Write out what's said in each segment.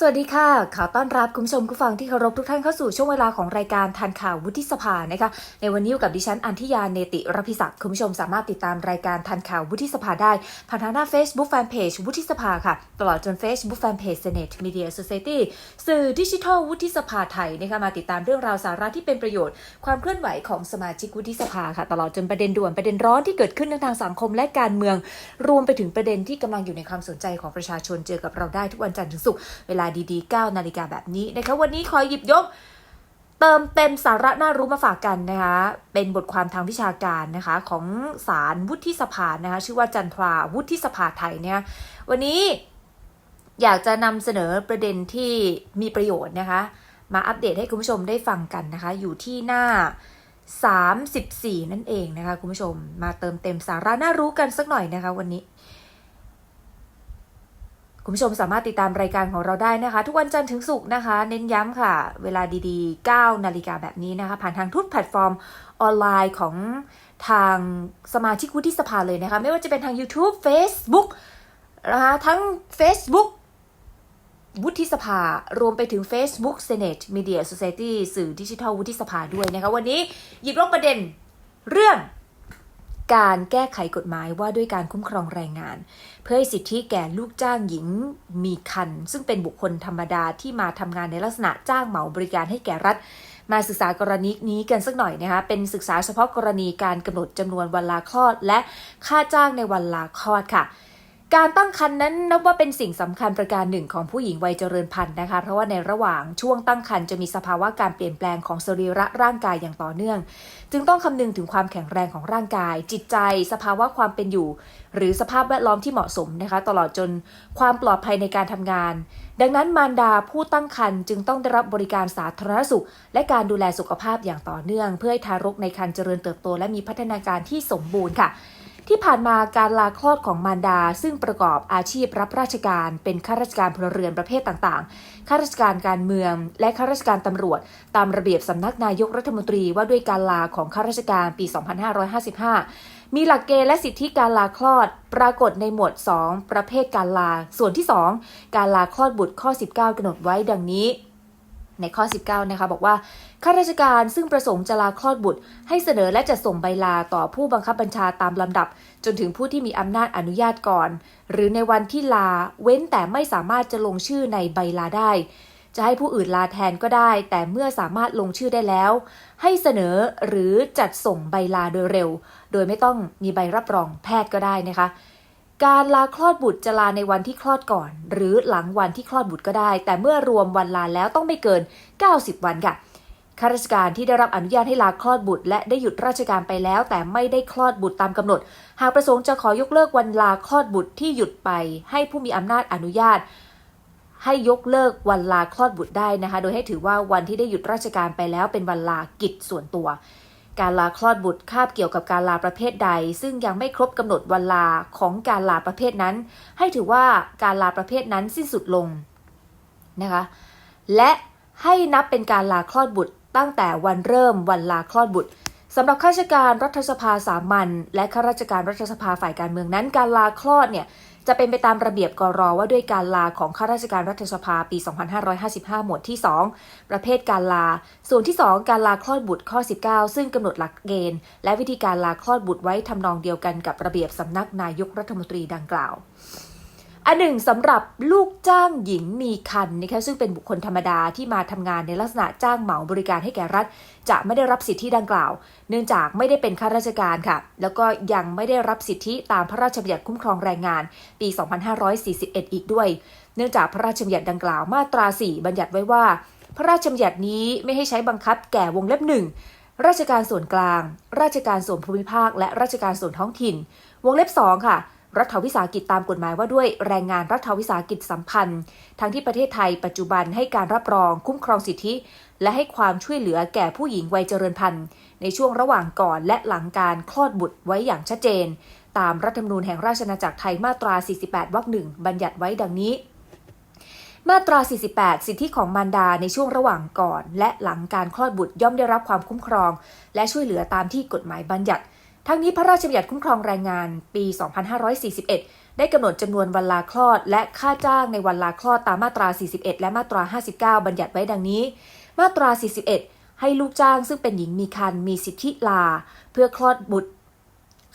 สวัสดีค่ะขอต้อนรับคุณผู้ชมผู้ฟังที่เคารพทุกท่านเข้าสู่ช่วงเวลาของรายการทันข่าววุฒิสภานะคะ ในวันนี้อยู่กับดิฉันอันทิยาเนติรพิศักดิ์คุณผู้ชมสามารถติดตามรายการทันข่าววุฒิสภาได้ผ่านทางหน้า Facebook Fanpage วุฒิสภาค่ะ ตลอดจน Facebook Fanpage Senate Media Society สื่อดิจิทัลวุฒิสภาไทยนะคะมาติดตามเรื่องราวสาระที่เป็นประโยชน์ ความเคลื่อนไหวของสมาชิกวุฒิสภาค่ะ ตลอดจนประเด็นด่วนประเด็นร้อนที่เกิดขึ้นในทางสังคมและการเมือง รวมไปถึงประเด็นที่กำลังอยู่ในความสนใจของประชาชนเจอกับเราได้ทุกวันจันทร์ถึงศุกร์เวลาดีๆ9นาฬิกาแบบนี้นะคะวันนี้ขอหยิบยกเติมเต็มสาระน่ารู้มาฝากกันนะคะ เป็นบทความทางวิชาการนะคะของสารวุฒิสภานะคะชื่อว่าจันทราวุฒิสภาไทยเนี่ยวันนี้อยากจะนำเสนอประเด็นที่มีประโยชน์นะคะ มาอัปเดตให้คุณผู้ชมได้ฟังกันนะคะ อยู่ที่หน้า 34 นั่นเองนะคะคุณผู้ชมมาเติมเต็มสาระน่ารู้กันสักหน่อยนะคะ วันนี้ คุณผู้ชมสามารถติดตามรายการของเราได้นะคะ ทุกวันจันทร์ถึงศุกร์นะคะ เน้นย้ำค่ะ เวลาดีๆ 9 นาฬิกาแบบนี้นะคะ ผ่านทางทุกแพลตฟอร์มออนไลน์ของทางสมาชิกวุฒิสภาเลยนะคะ ไม่ว่าจะเป็นทาง YouTube Facebook นะคะทั้ง Facebook วุฒิสภารวมไปถึง Facebook Senate Media Society สื่อดิจิทัลวุฒิสภาด้วยนะคะ วันนี้หยิบยกประเด็นเรื่อง การแก้ไขกฎหมายว่าด้วยการคุ้มครองแรงงาน เพื่อให้สิทธิแก่ลูกจ้างหญิงมีคัน ซึ่งเป็นบุคคลธรรมดาที่มาทำงานในลักษณะจ้างเหมาบริการให้แก่รัฐ มาศึกษากรณีนี้กันสักหน่อยนะคะเป็นศึกษาเฉพาะกรณีการกำหนดจำนวนวันลาคลอด และค่าจ้างในวันลาคลอดค่ะ การตั้งครรภ์นั้นนับว่าเป็นสิ่งสำคัญประการหนึ่งของผู้หญิงวัยเจริญพันธุ์นะคะ เพราะว่าในระหว่างช่วงตั้งครรภ์จะมีสภาวะการเปลี่ยนแปลงของสรีระร่างกายอย่างต่อเนื่อง จึงต้องคำนึงถึงความแข็งแรงของร่างกาย จิตใจ สภาวะความเป็นอยู่ หรือสภาพแวดล้อมที่เหมาะสมนะคะ ตลอดจนความปลอดภัยในการทำงาน ดังนั้นมารดาผู้ตั้งครรภ์จึงต้องได้รับบริการสาธารณสุข และการดูแลสุขภาพอย่างต่อเนื่อง เพื่อให้ทารกในครรภ์เจริญเติบโตและมีพัฒนาการที่สมบูรณ์ค่ะ ที่ผ่านมาการลาคลอดของมารดา ซึ่งประกอบอาชีพรับราชการเป็นข้าราชการพลเรือนประเภทต่างๆ ข้าราชการการเมือง และข้าราชการตำรวจ ตามระเบียบสำนักนายกรัฐมนตรีว่าด้วยการลาของข้าราชการปี 2555 มีหลักเกณฑ์และสิทธิการลาคลอด ปรากฏในหมวด 2 ประเภทการลา ส่วนที่ 2 การลาคลอดบุตรข้อ 19กำหนดไว้ดังนี้ ในข้อ 19 นะคะ บอกว่าข้าราชการซึ่งประสงค์จะลาคลอดบุตร ให้เสนอและจะส่งใบลาต่อผู้บังคับบัญชาตามลำดับ จนถึงผู้ที่มีอำนาจอนุญาตก่อน หรือในวันที่ลาเว้นแต่ไม่สามารถจะลงชื่อในใบลาได้ จะให้ผู้อื่นลาแทนก็ได้ แต่เมื่อสามารถลงชื่อได้แล้ว ให้เสนอหรือจัดส่งใบลาโดยเร็ว โดยไม่ต้องมีใบรับรองแพทย์ก็ได้นะคะ การลาคลอดบุตรจะลาในวันที่คลอดก่อน หรือหลังวันที่คลอดบุตรก็ได้ แต่เมื่อรวมวันลาแล้วต้องไม่เกิน 90 วันค่ะข้าราชการที่ได้รับอนุญาตให้ลาคลอดบุตร และได้หยุดราชการไปแล้ว แต่ไม่ได้คลอดบุตรตามกำหนด หากประสงค์จะขอยกเลิกวันลาคลอดบุตรที่หยุดไป ให้ผู้มีอำนาจอนุญาต ให้ยกเลิกวันลาคลอดบุตรได้นะคะ โดยให้ถือว่าวันที่ได้หยุดราชการไปแล้วเป็นวันลากิจส่วนตัว การลาคลอดบุตรคาบเกี่ยวกับการลาประเภทใด ซึ่งยังไม่ครบกำหนดวันลาของการลาประเภทนั้น ให้ถือว่าการลาประเภทนั้นสิ้นสุดลงนะคะและให้นับเป็นการลาคลอดบุตรตั้งแต่วันเริ่มวันลาคลอดบุตรสำหรับข้าราชการรัฐสภาสามัญและข้าราชการรัฐสภาฝ่ายการเมืองนั้น การลาคลอดเนี่ย จะเป็นไปตามระเบียบกรอว่าด้วยการลาของข้าราชการรัฐสภาปี 2555 หมวดที่ 2 ประเภทการลา ส่วนที่ 2 การลาคลอดบุตรข้อ 19 ซึ่งกำหนดหลักเกณฑ์ และวิธีการลาคลอดบุตรไว้ทำนองเดียวกันกับระเบียบสำนักนายกรัฐมนตรีดังกล่าว อันหนึ่งสำหรับลูกจ้างหญิงมีคันนะคะซึ่งเป็นบุคคลธรรมดาที่มาทำงานในลักษณะจ้างเหมาบริการให้แก่รัฐ จะไม่ได้รับสิทธิดังกล่าว เนื่องจากไม่ได้เป็นข้าราชการค่ะ แล้วก็ยังไม่ได้รับสิทธิตามพระราชบัญญัติคุ้มครองแรงงาน ปี 2541 อีกด้วย เนื่องจากพระราชบัญญัติดังกล่าวมาตรา 4 บัญญัติไว้ว่า พระราชบัญญัตินี้ไม่ให้ใช้บังคับแก่วงเล็บหนึ่งราชการส่วนกลาง ราชการส่วนภูมิภาค และราชการส่วนท้องถิ่น วงเล็บ2ค่ะ รัฐวิสาหกิจตามกฎหมายว่าด้วยแรงงานรัฐวิสาหกิจสัมพันธ์ ทั้งที่ประเทศไทยปัจจุบันให้การรับรองคุ้มครองสิทธิ และให้ความช่วยเหลือแก่ผู้หญิงวัยเจริญพันธุ์ ในช่วงระหว่างก่อนและหลังการคลอดบุตรไว้อย่างชัดเจน ตามรัฐธรรมนูญแห่งราชอาณาจักรไทยมาตรา 48 วรรคหนึ่งบัญญัติไว้ดังนี้มาตรา 48 สิทธิของมารดาในช่วงระหว่างก่อน และหลังการคลอดบุตรย่อมได้รับความคุ้มครอง และช่วยเหลือตามที่กฎหมายบัญญัติ ทั้งนี้พระราชบัญญัติคุ้มครองแรงงานปี 2541 ได้กำหนดจำนวนวันลาคลอด และค่าจ้างในวันลาคลอดตามมาตรา 41 และมาตรา 59 บัญญัติไว้ดังนี้ มาตรา 41 ให้ลูกจ้างซึ่งเป็นหญิงมีครรภ์มีสิทธิลา เพื่อคลอดบุตร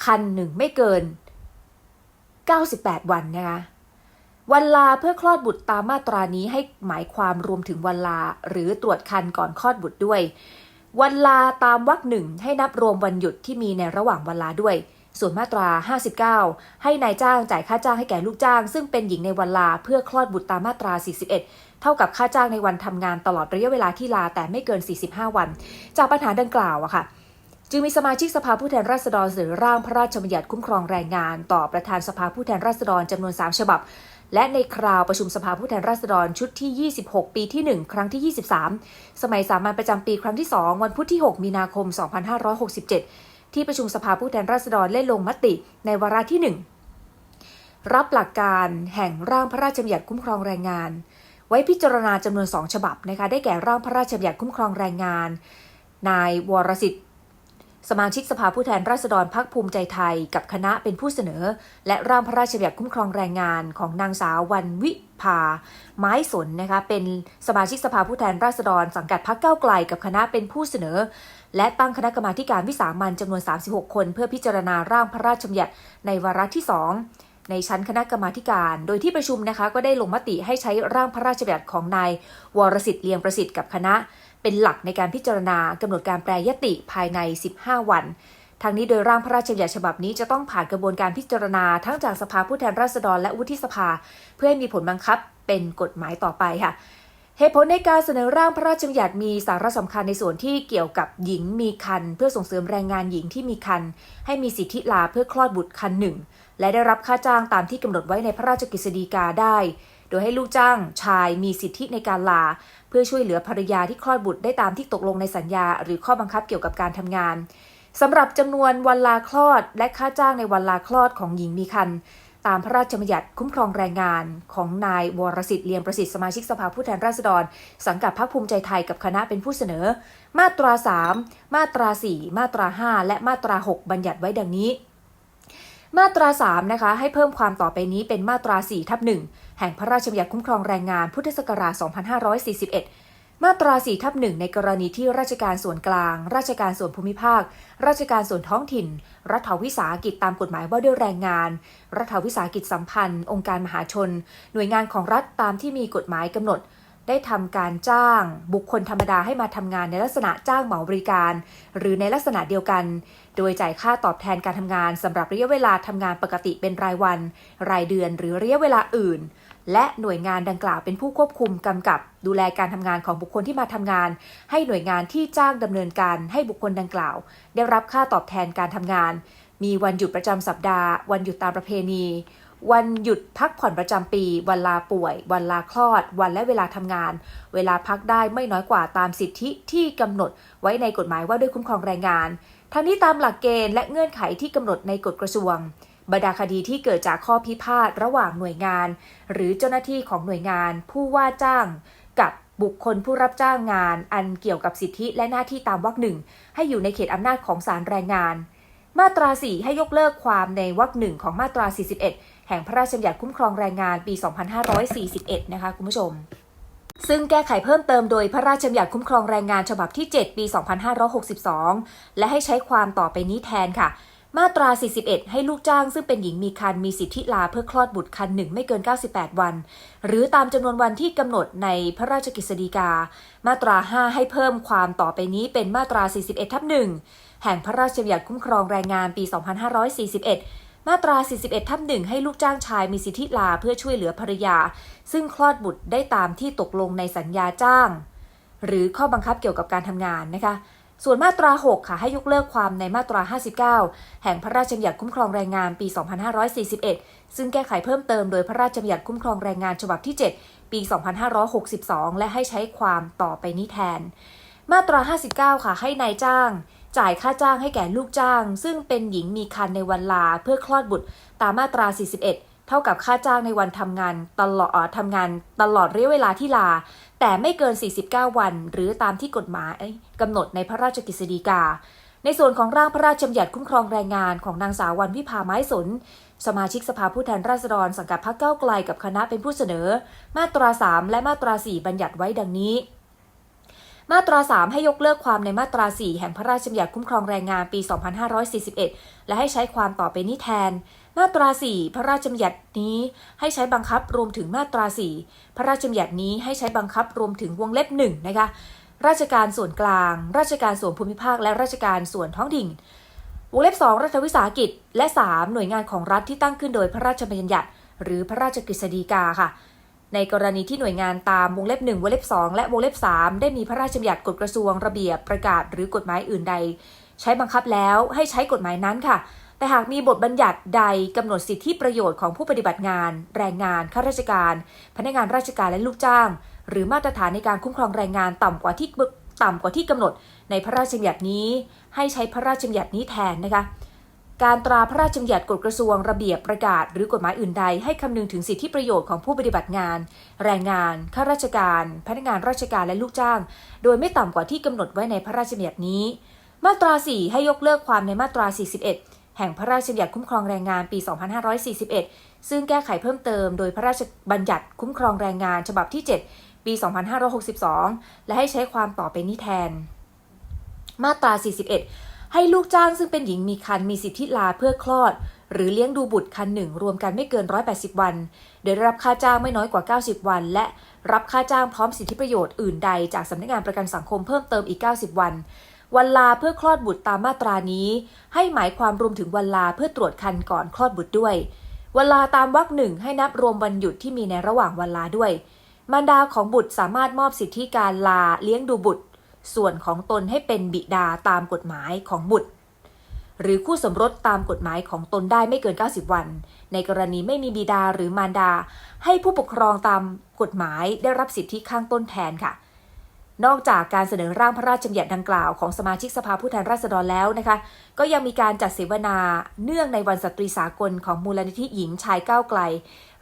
คันหนึ่งไม่เกิน 98 วันนะคะวันลาเพื่อคลอดบุตรตามมาตรานี้ให้หมายความรวมถึงวันลา หรือตรวจคันก่อนคลอดบุตรด้วย วันลาตามวรรคหนึ่งให้นับรวมวันหยุดที่มีในระหว่างวันลาด้วย ส่วนมาตรา 59 ให้นายจ้างจ่ายค่าจ้างให้แก่ลูกจ้าง ซึ่งเป็นหญิงในวันลาเพื่อคลอดบุตรตามมาตรา 41 เท่ากับค่าจ้างในวันทำงานตลอดระยะเวลาที่ลาแต่ไม่เกิน 45 วัน จากปัญหาดังกล่าวอะค่ะจึงมีสมาชิกสภาผู้แทนราษฎรเสนอร่างพระราชบัญญัติคุ้มครองแรงงาน ต่อประธานสภาผู้แทนราษฎรจำนวน 3 ฉบับ และในคราวประชุมสภาผู้แทนราษฎรชุดที่ 26 ปีที่ 1 ครั้งที่ 23 สมัยสามัญประจำปีครั้งที่ 2 วันพุธที่ 6 มีนาคม 2567 ที่ประชุมสภาผู้แทนราษฎรเล่นลงมติในวาระที่ 1 รับหลักการแห่งร่างพระราชบัญญัติคุ้มครองแรงงาน ไว้พิจารณาจำนวน 2 ฉบับนะคะได้แก่ร่างพระราชบัญญัติคุ้มครองแรงงาน นายวรสิทธิ์ สมาชิกสภาผู้แทนราษฎรพักภูมิใจไทยกับคณะเป็นผู้เสนอ และร่างพระราชบัญญัติคุ้มครองแรงงานของนางสาววันวิภาไม้สนนะคะเป็นสมาชิกสภาผู้แทนราษฎร สังกัดพักเก้าไกลกับคณะเป็นผู้เสนอ และตั้งคณะกรรมาการวิสามันจำนวน 36 คน เพื่อพิจารณาร่างพระราชบัญญัติในวาระที่ 2ในชั้นคณะกรรมาการ โดยที่ประชุมนะคะ ก็ได้ลงมติให้ใช้ร่างพระราชบัญญัติของนายวรสิทธิ์เลียงประสิทธิ์กับคณะ เป็นหลักในการพิจารณากำหนดการแปรยติภายใน 15 วันทางนี้โดยร่างพระราชบัญญัติฉบับนี้จะต้องผ่านกระบวนการพิจารณาทั้งจากสภาผู้แทนราษฎรและวุฒิสภา เพื่อให้มีผลบังคับเป็นกฎหมายต่อไปค่ะ เหตุผลในการเสนอร่างพระราชบัญญัติมีสาระสำคัญในส่วนที่เกี่ยวกับหญิงมีคัน เพื่อส่งเสริมแรงงานหญิงที่มีคัน ให้มีสิทธิลาเพื่อคลอดบุตรคันหนึ่ง และได้รับค่าจ้างตามที่กำหนดไว้ในพระราชกฤษฎีกาได้ ดยให้ลูกจ้างชายมีสิทธิในการลา เพื่อช่วยเหลือภรรยาที่คลอดบุตรได้ตามที่ตกลงในสัญญา หรือข้อบังคับเกี่ยวกับการทำงานสำหรับจำนวนวันลาคลอด และค่าจ้างในวันลาคลอดของหญิงมีครรภ์ตามพระราชบัญญัติคุ้มครองแรงงานของนายวรสิทธิ์เลียงประสิทธิ์สมาชิกสภาผู้แทนราษฎร สังกัดพรรคภูมิใจไทยกับคณะเป็นผู้เสนอ มาตรา 3 มาตรา 4 มาตรา 5 และมาตรา 6 บัญญัติไว้ดังนี้ มาตรา 3 นะคะ ให้เพิ่มความต่อไปนี้เป็นมาตรา 4 ทับ 1 แห่งพระราชบัญญัติคุ้มครองแรงงานพุทธศักราช 2541 มาตรา 4 ทับ 1 ในกรณีที่ราชการส่วนกลาง ราชการส่วนภูมิภาค ราชการส่วนท้องถิ่น รัฐวิสาหกิจตามกฎหมายว่าด้วยแรงงาน รัฐวิสาหกิจสัมพันธ์ องค์การมหาชน หน่วยงานของรัฐตามที่มีกฎหมายกำหนด ได้ทำการจ้างบุคคลธรรมดาให้มาทำงานในลักษณะจ้างเหมาบริการ หรือในลักษณะเดียวกัน โดยจ่ายค่าตอบแทนการทำงานสำหรับระยะเวลาทำงานปกติเป็นรายวัน รายเดือนหรือระยะเวลาอื่น และหน่วยงานดังกล่าวเป็นผู้ควบคุมกำกับ ดูแลการทำงานของบุคคลที่มาทำงาน ให้หน่วยงานที่จ้างดำเนินการให้บุคคลดังกล่าว ได้รับค่าตอบแทนการทำงาน มีวันหยุดประจำสัปดาห์ วันหยุดตามประเพณี วันหยุดพักผ่อนประจำปี วันลาป่วย วันลาคลอด วันและเวลาทำงาน เวลาพักได้ไม่น้อยกว่าตามสิทธิที่กำหนดไว้ในกฎหมายว่าด้วยคุ้มครองแรงงาน ทั้งนี้ตามหลักเกณฑ์และเงื่อนไขที่กำหนดในกฎกระทรวง บรรดาคดีที่เกิดจากข้อพิพาทระหว่างหน่วยงาน หรือเจ้าหน้าที่ของหน่วยงาน ผู้ว่าจ้างกับบุคคลผู้รับจ้างงาน อันเกี่ยวกับสิทธิและหน้าที่ตามวรรคหนึ่งให้อยู่ในเขตอำนาจของศาลแรงงาน มาตรา 4 ให้ยกเลิกความในวรรคหนึ่งของมาตรา 41 แห่งพระราชบัญญัติคุ้มครองแรงงานปี 2541 นะคะคุณผู้ชม ซึ่งแก้ไขเพิ่มเติมโดยพระราชบัญญัติคุ้มครองแรงงานฉบับที่ 7 ปี 2562 และให้ใช้ความต่อไปนี้แทนค่ะมาตรา 41 ให้ลูกจ้างซึ่งเป็นหญิงมีครรภ์มีสิทธิลาเพื่อคลอดบุตรคันหนึ่งไม่เกิน 98 วัน หรือตามจำนวนวันที่กำหนดในพระราชกฤษฎีกา มาตรา 5 ให้เพิ่มความต่อไปนี้เป็นมาตรา 41 ทับ1แห่งพระราชบัญญัติคุ้มครองแรงงานปี 2541 มาตรา 41 ทับ1ให้ลูกจ้างชายมีสิทธิลาเพื่อช่วยเหลือภรรยา ซึ่งคลอดบุตรได้ตามที่ตกลงในสัญญาจ้าง หรือข้อบังคับเกี่ยวกับการทำงานนะคะ ส่วนมาตรา 6 ค่ะ ให้ยกเลิกความในมาตรา 59 แห่งพระราชบัญญัติคุ้มครองแรงงานปี 2541 ซึ่งแก้ไขเพิ่มเติมโดยพระราชบัญญัติคุ้มครองแรงงานฉบับที่ 7 ปี 2562 และให้ใช้ความต่อไปนี้แทน มาตรา 59 ค่ะ ให้นายจ้าง จ่ายค่าจ้างให้แก่ลูกจ้าง ซึ่งเป็นหญิงมีครรภ์ในวันลาเพื่อคลอดบุตรตามมาตรา 41 เท่ากับค่าจ้างในวันทำงานตลอดทำงานตลอดระยะเวลาที่ลา แต่ไม่เกิน 49 วัน หรือตามที่กฎหมายกำหนดในพระราชกฤษฎีกา ในส่วนของร่างพระราชบัญญัติคุ้มครองแรงงานของนางสาววันวิภาไม้สนสมาชิกสภาผู้แทนราษฎรสังกัดพรรคเก้าไกลกับคณะเป็นผู้เสนอ มาตรา 3 และมาตรา 4 บัญญัติไว้ดังนี้ มาตรา 3 ให้ยกเลิกความในมาตรา 4 แห่งพระราชบัญญัติคุ้มครองแรงงานปี 2541 และให้ใช้ความต่อไปนี้แทน มาตรา 4 พระราชบัญญัตินี้ให้ใช้บังคับรวมถึงมาตรา 4 พระราชบัญญัตินี้ให้ใช้บังคับรวมถึงวงเล็บ1นะคะ ราชการส่วนกลาง ราชการส่วนภูมิภาค และราชการส่วนท้องถิ่น วงเล็บ 2 รัฐวิสาหกิจ และ 3 หน่วยงานของรัฐที่ตั้งขึ้นโดยพระราชบัญญัติ หรือพระราชกฤษฎีกาค่ะ ในกรณีที่หน่วยงานตามวงเล็บ1วงเล็บ 2 และวงเล็บ 3 ได้มีพระราชบัญญัติกฎกระทรวงระเบียบประกาศหรือกฎหมายอื่นใด ใช้บังคับแล้วให้ใช้กฎหมายนั้นค่ะ แต่หากมีบทบัญญัติใดกำหนดสิทธิประโยชน์ของผู้ปฏิบัติงาน แรงงาน ข้าราชการ พนักงานราชการและลูกจ้าง หรือมาตรฐานในการคุ้มครองแรงงานต่ำกว่าที่ต่ำกว่าที่กำหนดในพระราชบัญญัตินี้ ให้ใช้พระราชบัญญัตินี้แทนนะคะ การตราพระราชบัญญัติกฎกระทรวงระเบียบประกาศ หรือกฎหมายอื่นใดให้คำนึงถึงสิทธิประโยชน์ของผู้ปฏิบัติงาน แรงงาน ข้าราชการ พนักงานราชการและลูกจ้าง โดยไม่ต่ำกว่าที่กำหนดไว้ในพระราชบัญญัตินี้ มาตรา 4 ให้ยกเลิกความในมาตรา 41 แห่งพระราชบัญญัติคุ้มครองแรงงานปี 2541 ซึ่งแก้ไขเพิ่มเติมโดยพระราชบัญญัติคุ้มครองแรงงานฉบับที่ 7 ปี 2562 และให้ใช้ความต่อไปนี้แทน มาตรา 41 ให้ลูกจ้างซึ่งเป็นหญิงมีครรภ์มีสิทธิลาเพื่อคลอด หรือเลี้ยงดูบุตรคันหนึ่งรวมกันไม่เกิน 180 วัน โดยได้รับค่าจ้างไม่น้อยกว่า 90 วัน และรับค่าจ้างพร้อมสิทธิประโยชน์อื่นใดจากสำนักงานประกันสังคมเพิ่มเติมอีก 90 วัน วันลาเพื่อคลอดบุตรตามมาตรานี้ ให้หมายความรวมถึงวันลาเพื่อตรวจคันก่อนคลอดบุตรด้วย วันลาตามวรรคหนึ่งให้นับรวมวันหยุดที่มีในระหว่างวันลาด้วย มารดาของบุตรสามารถมอบสิทธิการลาเลี้ยงดูบุตร ส่วนของตนให้เป็นบิดาตามกฎหมายของบุตร หรือคู่สมรสตามกฎหมายของตนได้ไม่เกิน 90 วัน ในกรณีไม่มีบิดาหรือมารดา ให้ผู้ปกครองตามกฎหมายได้รับสิทธิข้างต้นแทนค่ะ นอกจากการเสนอร่างพระราชบัญญัติดังกล่าวของสมาชิกสภาผู้แทนราษฎรแล้วนะคะ ก็ยังมีการจัดเสวนาเนื่องในวันสตรีสากลของมูลนิธิหญิงชายก้าวไกล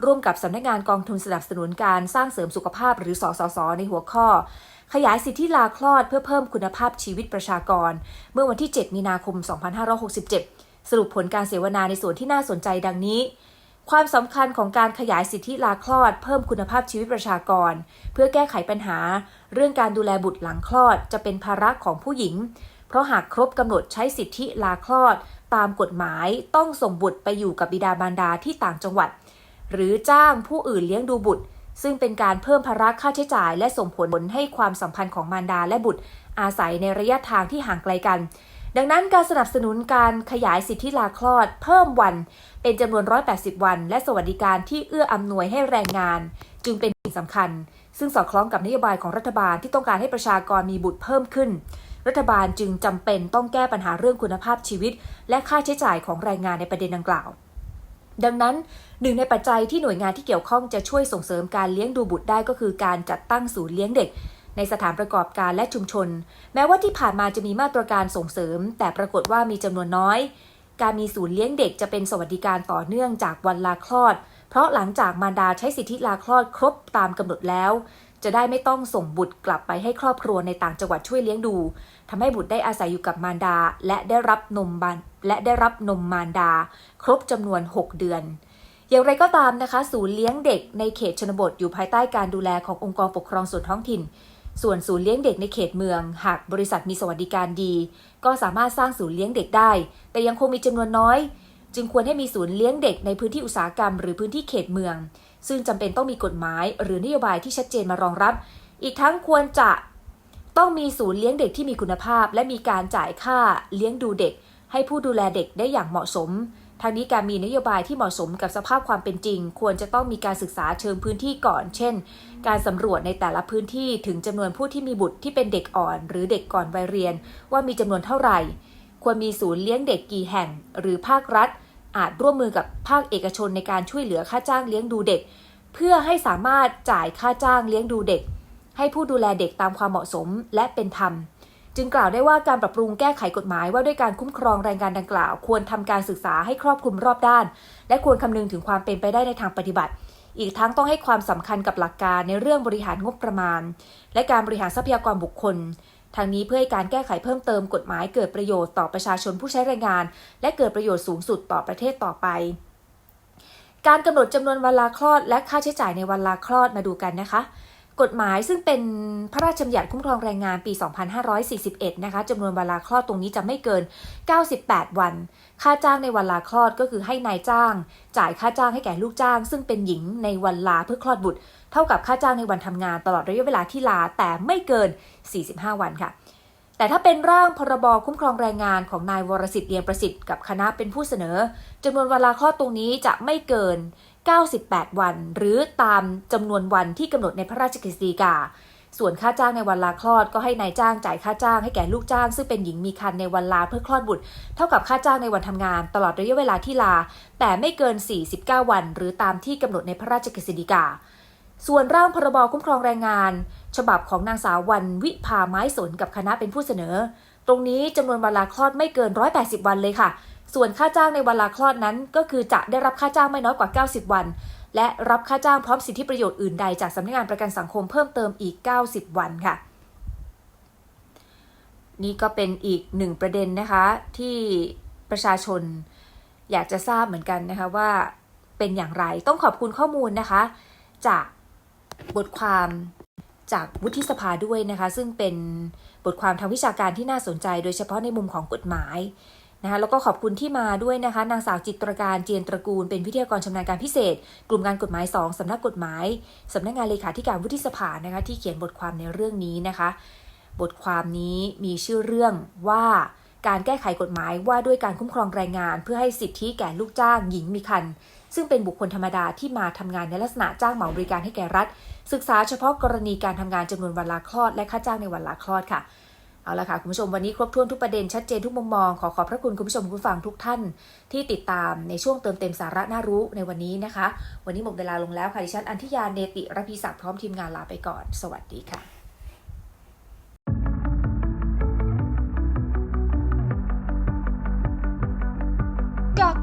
ร่วมกับสำนักงานกองทุนสนับสนุนการสร้างเสริมสุขภาพหรือสสสในหัวข้อ ขยายสิทธิลาคลอดเพื่อเพิ่มคุณภาพชีวิตประชากร เมื่อวันที่ 7 มีนาคม 2567 สรุปผลการเสวนาในส่วนที่น่าสนใจดังนี้ ความสำคัญของการขยายสิทธิลาคลอด เพิ่มคุณภาพชีวิตประชากร เพื่อแก้ไขปัญหา เรื่องการดูแลบุตรหลังคลอด จะเป็นภาระของผู้หญิง เพราะหากครบกำหนดใช้สิทธิลาคลอด ตามกฎหมายต้องส่งบุตรไปอยู่กับบิดามารดาที่ต่างจังหวัด หรือจ้างผู้อื่นเลี้ยงดูบุตร ซึ่งเป็นการเพิ่มภาระค่าใช้จ่าย และส่งผลให้ความสัมพันธ์ของมารดาและบุตร อาศัยในระยะทางที่ห่างไกลกัน ดังนั้นการสนับสนุนการขยายสิทธิลาคลอด เพิ่มวัน เป็นจำนวน 180 วัน และสวัสดิการที่เอื้ออำนวยให้แรงงาน จึงเป็นสิ่งสำคัญ ซึ่งสอดคล้องกับนโยบายของรัฐบาลที่ต้องการให้ประชากรมีบุตรเพิ่มขึ้น รัฐบาลจึงจำเป็นต้องแก้ปัญหาเรื่องคุณภาพชีวิต และค่าใช้จ่ายของแรงงานในประเด็นดังกล่าว ดังนั้นหนึ่งในปัจจัยที่หน่วยงานที่เกี่ยวข้องจะช่วยส่งเสริมการเลี้ยงดูบุตรได้ก็คือการจัดตั้งศูนย์เลี้ยงเด็ก ในสถานประกอบการและชุมชน แม้ว่าที่ผ่านมาจะมีมาตรการส่งเสริม แต่ปรากฏว่ามีจำนวนน้อย การมีศูนย์เลี้ยงเด็กจะเป็นสวัสดิการต่อเนื่องจากวันลาคลอด เพราะหลังจากมารดาใช้สิทธิลาคลอดครบตามกำหนดแล้ว จะได้ไม่ต้องส่งบุตรกลับไปให้ครอบครัวในต่างจังหวัดช่วยเลี้ยงดูทำให้บุตรได้อาศัยอยู่กับมารดา และได้รับนมบานและได้รับนมมารดา ครบจำนวน 6 เดือน อย่างไรก็ตามนะคะ ศูนย์เลี้ยงเด็กในเขตชนบทอยู่ภายใต้การดูแลขององค์กรปกครองส่วนท้องถิ่น ส่วนศูนย์เลี้ยงเด็กในเขตเมือง หากบริษัทมีสวัสดิการดี ก็สามารถสร้างศูนย์เลี้ยงเด็กได้ แต่ยังคงมีจำนวนน้อย จึงควรให้มีศูนย์เลี้ยงเด็กในพื้นที่อุตสาหกรรม หรือพื้นที่เขตเมือง ซึ่งจำเป็นต้องมีกฎหมายหรือนโยบายที่ชัดเจนมารองรับ อีกทั้งควรจะต้องมีศูนย์เลี้ยงเด็กที่มีคุณภาพ และมีการจ่ายค่าเลี้ยงดูเด็ก ให้ผู้ดูแลเด็กได้อย่างเหมาะสมทางนี้การมีนโยบายที่เหมาะสมกับสภาพความเป็นจริง ควรจะต้องมีการศึกษาเชิงพื้นที่ก่อน เช่น การสำรวจในแต่ละพื้นที่ถึงจำนวนผู้ที่มีบุตรที่เป็นเด็กอ่อน หรือเด็กก่อนวัยเรียน ว่ามีจำนวนเท่าไหร่ ควรมีศูนย์เลี้ยงเด็กกี่แห่ง หรือภาครัฐ อาจร่วมมือกับภาคเอกชนในการช่วยเหลือค่าจ้างเลี้ยงดูเด็ก เพื่อให้สามารถจ่ายค่าจ้างเลี้ยงดูเด็ก ให้ผู้ดูแลเด็กตามความเหมาะสมและเป็นธรรม จึงกล่าวได้ว่าการปรับปรุงแก้ไขกฎหมายว่าด้วยการคุ้มครองแรงงานดังกล่าว ควรทำการศึกษาให้ครอบคลุมรอบด้าน และควรคำนึงถึงความเป็นไปได้ในทางปฏิบัติ อีกทั้งต้องให้ความสำคัญกับหลักการในเรื่องบริหารงบประมาณ และการบริหารทรัพยากรบุคคล ทางนี้เพื่อให้การแก้ไขเพิ่มเติมกฎหมายเกิดประโยชน์ต่อประชาชนผู้ใช้แรงงาน และเกิดประโยชน์สูงสุดต่อประเทศต่อไป การกำหนดจำนวนวันลาคลอดและค่าใช้จ่ายในวันลาคลอดมาดูกันนะคะ กฎหมายซึ่งเป็นพระราชบัญญัติคุ้มครองแรงงานปี 2541 นะคะจำนวนเวลาคลอดตรงนี้จะไม่เกิน 98 วัน ค่าจ้างในวันลาคลอดก็คือให้นายจ้าง จ่ายค่าจ้างให้แก่ลูกจ้าง ซึ่งเป็นหญิงในวันลาเพื่อคลอดบุตร เท่ากับค่าจ้างในวันทำงานตลอดระยะเวลาที่ลาแต่ไม่เกิน 45 วันค่ะ แต่ถ้าเป็นร่างพรบคุ้มครองแรงงานของนายวรสิทธิ์เลียมประสิทธิ์กับคณะเป็นผู้เสนอจำนวนเวลาคลอดตรงนี้จะไม่เกิน 98 วัน หรือตามจำนวนวันที่กำหนดในพระราชกฤษฎีกา ส่วนค่าจ้างในวันลาคลอดก็ให้นายจ้างจ่ายค่าจ้างให้แก่ลูกจ้าง ซึ่งเป็นหญิงมีครรภ์ในวันลาเพื่อคลอดบุตร เท่ากับค่าจ้างในวันทำงาน ตลอดระยะเวลาที่ลา แต่ไม่เกิน 49 วัน หรือตามที่กำหนดในพระราชกฤษฎีกา ส่วนร่างพรบคุ้มครองแรงงาน ฉบับของนางสาววันวิภาไม้สนกับคณะเป็นผู้เสนอ ตรงนี้จำนวนวันลาคลอดไม่เกิน 180 วันเลยค่ะ ส่วนค่าจ้างในวันลาคลอดนั้น ก็คือจะได้รับค่าจ้างไม่น้อยกว่า 90 วัน และรับค่าจ้างพร้อมสิทธิประโยชน์อื่นใดจากสำนักงานประกันสังคมเพิ่มเติมอีก 90 วันค่ะ นี่ก็เป็นอีกหนึ่งประเด็นนะคะ ที่ประชาชนอยากจะทราบเหมือนกันนะคะว่าเป็นอย่างไรต้องขอบคุณข้อมูลนะคะ จาก บทความจากวุฒิสภาด้วยนะคะ ซึ่งเป็นบทความทางวิชาการที่น่าสนใจ โดยเฉพาะในมุมของกฎหมายนะคะแล้วก็ขอบคุณที่มาด้วยนะคะ นางสาวจิตรการเจียนตระกูล เป็นวิทยากรชำนาญการพิเศษ กลุ่มงานกฎหมาย 2สำนักกฎหมายสำนักงานเลขาธิการวุฒิสภานะคะที่เขียนบทความในเรื่องนี้นะคะ บทความนี้มีชื่อเรื่องว่าการแก้ไขกฎหมายว่าด้วยการคุ้มครองแรงงาน เพื่อให้สิทธิแก่ลูกจ้างหญิงมีครรภ ซึ่งเป็นบุคคลธรรมดาที่มาทำงานในลักษณะจ้างเหมาบริการให้แก่รัฐ ศึกษาเฉพาะกรณีการทำงานจำนวนวันลาคลอด และค่าจ้างในวันลาคลอดค่ะเอาละค่ะ คุณผู้ชมวันนี้ครบถ้วนทุกประเด็นชัดเจนทุกมุมมอง ขอขอบพระคุณคุณผู้ชมคุณผู้ฟังทุกท่าน ที่ติดตามในช่วงเติมเต็มสาระน่ารู้ในวันนี้นะคะ วันนี้หมดเวลาลงแล้วค่ะดิฉันอันทิยาเนติรพีศักดิ์พร้อมทีมงานลาไปก่อน สวัสดีค่ะ